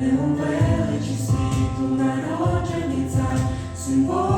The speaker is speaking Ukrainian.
ми у величі світу народжені цар, символ.